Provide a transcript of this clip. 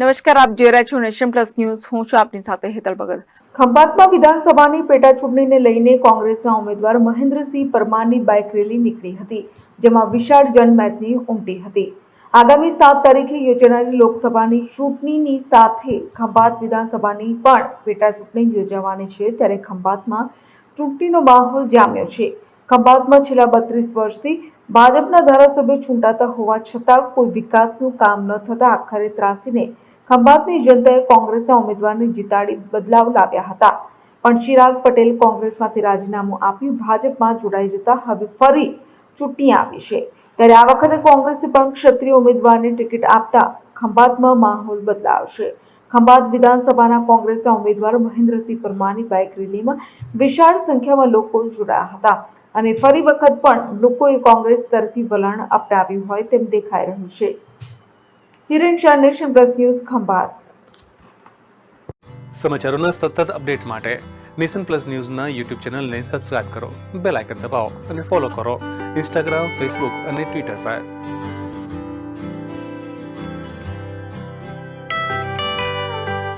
નમસ્કાર, આપ જોઈ રહ્યા છો નેશન પ્લસ ન્યૂઝ. હું છું આપની સાથે હેતલ ભગત. ખંભાતમાં વિધાનસભાની પેટા ચૂંટણીને લઈને કોંગ્રેસના ઉમેદવાર મહેન્દ્રસિંહ પરમારની બાઇક રેલી નીકળી હતી, જેમાં વિશાળ જનમેદની ઉમટી હતી. આગામી સાત તારીખે યોજાનારી લોકસભાની ચૂંટણીની સાથે ખંભાત વિધાનસભાની પણ પેટા ચૂંટણી યોજાવાની છે, ત્યારે ખંભાતમાં ચૂંટણીનો માહોલ જામ્યો છે. ખંભાતમાં છેલ્લા બત્રીસ વર્ષથી ભાજપના ધારાસભ્ય ચૂંટાતા હોવા છતાં કોઈ વિકાસનું કામ ન થતા આખરે ત્રાસીને ખંભાતની જનતાએ કોંગ્રેસના ઉમેદવારને જીતાડી બદલાવ લાવ્યા હતા. પણ ચિરાગ પટેલ કોંગ્રેસમાંથી રાજીનામું આપી ભાજપમાં જોડાઈ જતા હવે ફરી ચૂંટણી આવી છે. ત્યારે આ વખતે કોંગ્રેસે પણ ક્ષત્રિય ઉમેદવારને ટિકિટ આપતા ખંભાતમાં માહોલ બદલાવશે. ખંભાત વિધાનસભાના કોંગ્રેસના ઉમેદવાર મહેન્દ્રસિંહ પરમારની બાઇક રેલીમાં વિશાળ સંખ્યામાં લોકો જોડાયા હતા અને ફરી વખત પણ લોકોએ કોંગ્રેસ તરફી વલણ અપનાવ્યું હોય તેમ દેખાઈ રહ્યું છે. Hiren Shah nation plus news Khambhat. સમાચારોના સતત અપડેટ માટે નેશન પ્લસ ન્યૂઝના યુટ્યુબ ચેનલને સબસ્ક્રાઇબ કરો, બેલ આઇકન દબાવો અને ફોલો કરો. ઇન્સ્ટાગ્રામ, ફેસબુક અને ટ્વિટર પર.